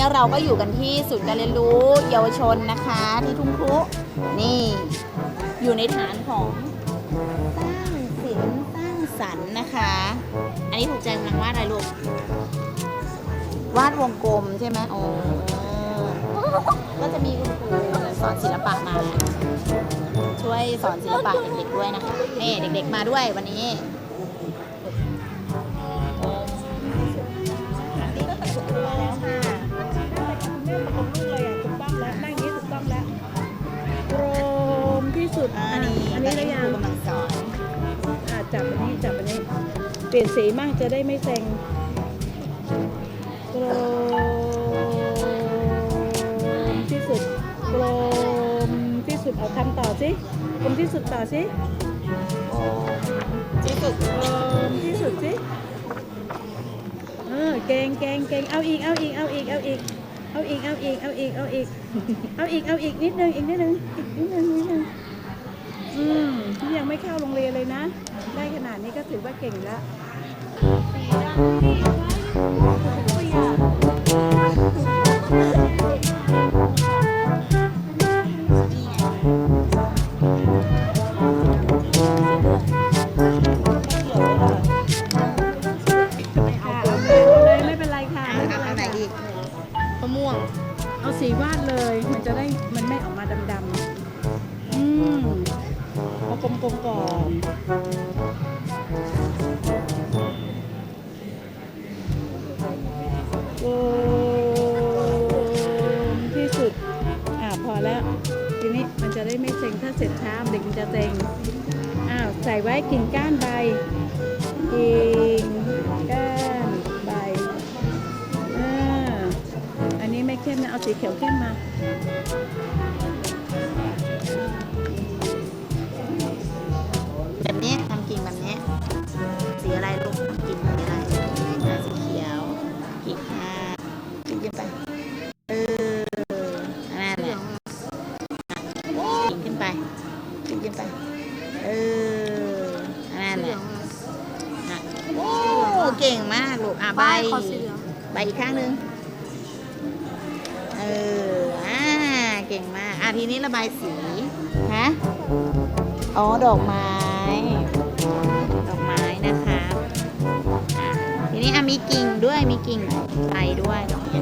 นี้เราก็อยู่กันที่ศูนย์การเรียนรู้เยาวชนนะคะ ที่ทุ่งครุนี่อยู่ในฐานของสร้างศิลป์สร้างสรรค์นะคะ อันนี้ถูกใจกำลังวาดอะไรลูกวาดวงกลมใช่ไหมโอ้ก็จะมีคุณครูสอนศิลปะมา ช่วยสอนศิลปะเด็กๆด้วยนะคะนี่เด็กๆมาด้วยวันนี้ เปลี่ยนสีมั่งจะได้ไม่เซ็งโกรมที่สุดโกรมที่สุดเอาทำต่อสิกลมที่สุดต่อสิที่สุดโกรมที่สุดสิเออเก่งเก่งเก่งเอาอีกเอาอีกเอาอีกเอาอีกเอาอีกเอาอีกเอาอีกเอาอีกเอาอีกเอาอีกนิดนึงอีกนิดนึงอีกนิดนึงนิดนึง อืมที่ยังไม่เข้าโรงเรียนเลยนะ ได้ขนาดนี้ก็ถือว่าเก่งแล้วเอาสีวาดเลย มันจะได้ มันไม่ออกมา กลมๆก่อนกลมที่สุด อ่าพอแล้ว ทีนี้มันจะได้ไม่เซ็งถ้าเสร็จช้าเด็กมันจะเซ็งอ้าวใส่ไว้กิ่งก้านใบกิ่งก้านใบอ่าอันนี้ไม่เข้มนะเอาสีเขียวเข้มมา เก่งมากลูกอะใบใบอีกข้างหนึ่งเอออ่าเก่งมากอะทีนี้ระบายสีฮะอ๋อดอกไม้ ดอกไม้นะคะอะทีนี้อะมีกิ่งด้วยมีกิ่งใบด้วยดอกไม้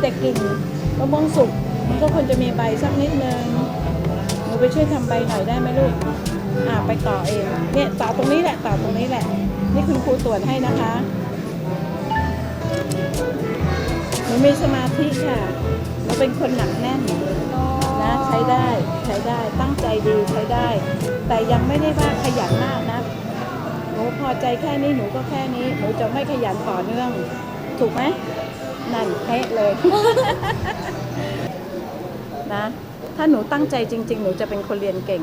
แต่กิ่งมะม่วงสุกมันก็ควรจะมีใบสักนิดนึงหนูไปช่วยทำใบหน่อยได้ไหมลูกอ่าไปต่อเองเนี่ยต่อตรงนี้แหละต่อตรงนี้แหละ นี่คุณครูตรวจให้นะคะหนูมีสมาธิค่ะเราเป็นคนหนักแน่นนะใช้ได้ใช้ได้ตั้งใจดีใช้ได้ แต่ยังไม่ได้ว่าขยันมากนะหนูพอใจแค่นี้หนูก็แค่นี้หนูจะไม่ขยันต่อเนื่อง ถูกไหม นั่นเป๊ะเลย นะ ถ้าหนูตั้งใจจริง ๆ หนูจะเป็นคนเรียนเก่ง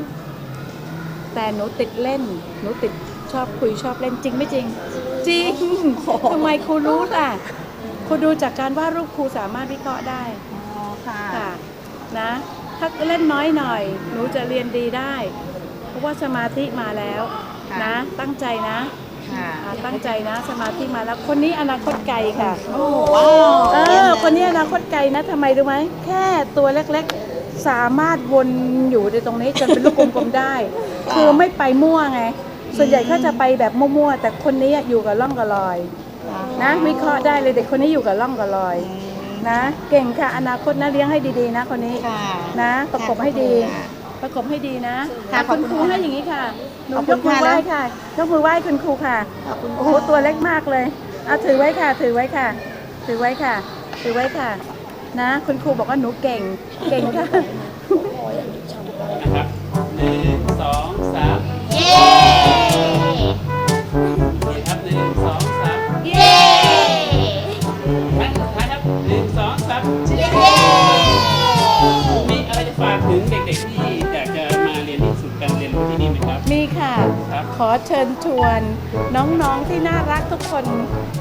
แต่หนูติดเล่น หนูติดชอบคุยชอบเล่นจริงไม่จริง จริงทำไมครูรู้ล่ะครูดูจากการวาดรูปครูสามารถวิเคราะห์ได้อ๋อค่ะค่ะนะ ถ้าเล่นน้อยหน่อย หนูจะเรียนดีได้ เพราะว่าสมาธิมาแล้วค่ะนะ ตั้งใจนะ ค่ะอ่าตั้งใจนะสมาธิมาแล้วคนนี้อนาคตไกลค่ะ โอ้ว้าวเอยี่ยมอเลยคนนี้อนาคตไกลนะทำไมรู้ไหมแค่ตัวเล็กๆ สามารถวนอยู่ในตรงนี้จนเป็นลูกกลมๆได้ คือไม่ไปมั่วไง ส่วนใหญ่เขาจะไปแบบมั่วๆแต่คนนี้อยู่กับร่องกับรอย นะวิเคราะห์ได้เลยเด็กคนนี้อยู่กับร่องกับรอยนะ เก่งค่ะอนาคตนะเลี้ยงให้ดีๆ นะคนนี้ค่ะนะประกบให้ดีค่ะ ประกบให้ดีนะค่ะอะคุณขอบคคุรูณค่ะให้อย่างนี้ค่ะหนูขอบยคุกณมือค่ะไหว้ค่ะยกมือไหว้คุณครูค่ะขอบคุณโอ้โหค่ะตัวเล็กมากเลยเอาถือไว้ค่ะ ถือไว้ค่ะ ถือไว้ค่ะ ถือไว้ค่ะ นะ คุณครูบอกว่าหนูเก่ง เก่งค่ะ นะครับหนึ่งสอง ค่ะครับขอเชิญชวนน้องๆที่น่ารักทุกคน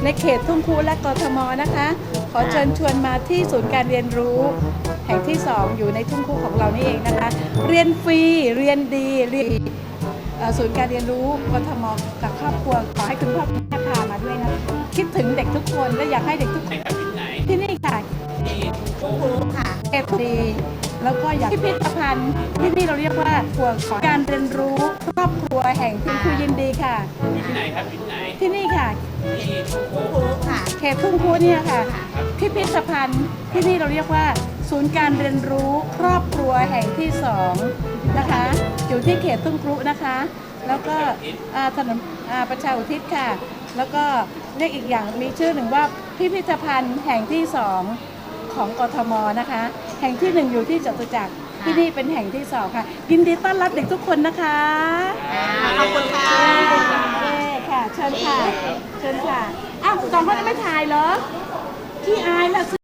ในเขตทุ่งคูและกทมนะคะ ขอเชิญชวนมาที่ศูนย์การเรียนรู้ แห่งที่ 2 อยู่ในทุ่งคูของเรานี่เองนะคะ เรียนฟรีเรียนดีเรียนเอ่อศูนย์การเรียนรู้กทมกับครอบครัวขอให้คุณพ่อคุณแม่พามาด้วยนะคิดถึงเด็กทุกคนและอยากให้เด็กทุกคไหนนครับที่ไหนที่นี่ค่ะที่ทุ่งครุค่ะเอฟดี แล้วก็อยากพิพิธภัณฑ์ที่นี่เราเรียกว่าครัวของการเรียนรู้ครอบครัวแห่งที่ครูยินดีค่ะ อยู่ที่ไหนครับที่ไหนที่นี่ค่ะ ที่ทุ่งครุค่ะเขตทุ่งคูเนี่ยค่ะ พิพิธภัณฑ์ที่นี่เราเรียกว่า ศูนย์การเรียนรู้ครอบครัวแห่งที่สองนะคะ อยู่ที่เขตทุ่งครุนะคะ แล้วก็อ่าถนนอ่าประชาอุทิศค่ะ แล้วก็เรียกอีกอย่างมีชื่อหนึ่งว่าพิพิธภัณฑ์แห่งที่สองของกทมนะคะ แห่งที่หนึ่งอยู่ที่จตุจักรที่นี่เป็นแห่งที่สองค่ะยินดีต้อนรับเด็กทุกคนนะคะขอบคุณค่ะเย้ค่ะเชิญค่ะเชิญค่ะอ้าวสองคนนั้นไม่ถ่ายเหรอขี้อายละ